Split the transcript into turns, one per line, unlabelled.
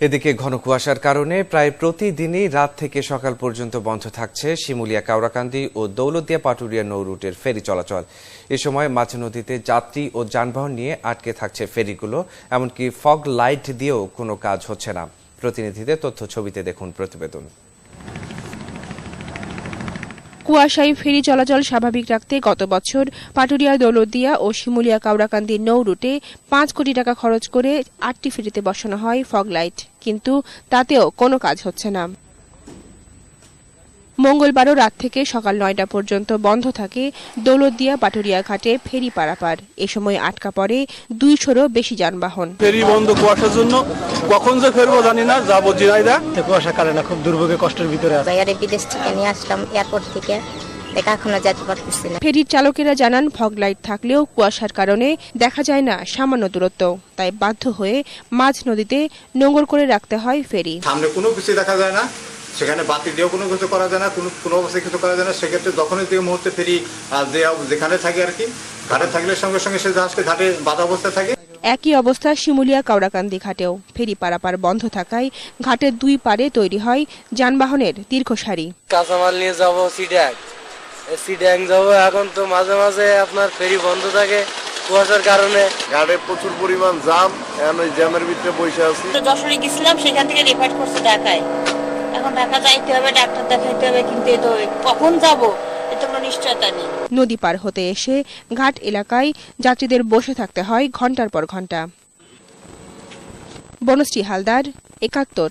এদিকে ঘন কুয়াশার কারণে প্রায় প্রতিদিনই রাত থেকে সকাল পর্যন্ত বন্ধ থাকছে শিমুলিয়া কাউরাকান্দি ও দৌলতিয়া পাটুরিয়া নৌ রুটের ফেরি চলাচল। এ সময় মাঝ নদীতে যাত্রী ও যানবাহন নিয়ে আটকে থাকছে ফেরিগুলো, এমনকি ফগ লাইট দিয়েও কোনো কাজ হচ্ছে না। প্রতিনিধিদের তথ্য ছবিতে দেখুন প্রতিবেদন।
কুয়াশায় ফেরি চলাচল স্বাভাবিক রাখতে গত বছর পাটুরিয়া, দৌলতদিয়া ও শিমুলিয়া কাউরাকান্দি নৌ রুটে পাঁচ কোটি টাকা খরচ করে আটটি ফেরিতে বসানো হয় ফগ লাইট। কিন্তু তাতেও কোনো কাজ হচ্ছে না। মঙ্গলবারও রাত থেকে সকাল নয়টা পর্যন্ত বন্ধ থাকে দৌলতদিয়া পাটুরিয়া ঘাটে ফেরি পারাপার। এ সময় আটকা পড়ে দুইশোরও বেশি যানবাহন।
ফেরি বন্ধ কুয়াশার জন্য কখন যে ফেরবো জানি না যাব জিরাইদা।
তো কুয়াশার কারণে খুব দুর্ভোগে কষ্টের ভিতরে আছে।
বাইরে বিদেশ থেকে নিয়ে আসলাম এয়ারপোর্ট থেকে। না।
ফেরির চালকেরা জানান ফগ লাইট থাকলেও কুয়াশার কারণে দেখা যায় না সামান্য দূরত্ব। তাই বাধ্য হয়ে মাঝ নদীতে নোঙর করে রাখতে হয় ফেরি।
সামনে কোনো কিছু দেখা যায় না সেখানে বাতি দিয়েও কোনো কিছু করা যায় না কোনো কোনো অবস্থায় কিছু করা যায় না। সেক্ষেত্রে যখনই যে মুহূর্তে ফেরি যেখানে থাকে আর কি ঘাটে থাকলে সঙ্গে সঙ্গে সে জাহাজকে ঘাটে বাধা অবস্থায় থাকে।
একই অবস্থা শিমুলিয়া কাউরাকান্দি ঘাটেও। ফেরি পারাপার বন্ধ থাকায় ঘাটের দুই পারে তৈরি হয় যানবাহনের দীর্ঘ সারি
কাঁচামাল নিয়ে যাব সিড্যাং। সিড্যাং যাব এখন তো মাঝে মাঝে আপনার ফেরি বন্ধ থাকে কুয়াশার কারণে।
ঘাটে প্রচুর পরিমাণ জাম এখন ওই জ্যামের ভিতরে বসে আছি।
তো যশোরে গেছিলাম সেখান থেকে রেফার করছে ঢাকায়। এখন ঢাকা যাইতে হবে ডাক্তার দেখাইতে হবে কিন্তু তো কখন যাব?
নদী পার হতে এসে ঘাট এলাকায় যাত্রীদের বসে থাকতে হয় ঘণ্টার পর ঘণ্টা বনশ্রী হালদার, একাত্তর।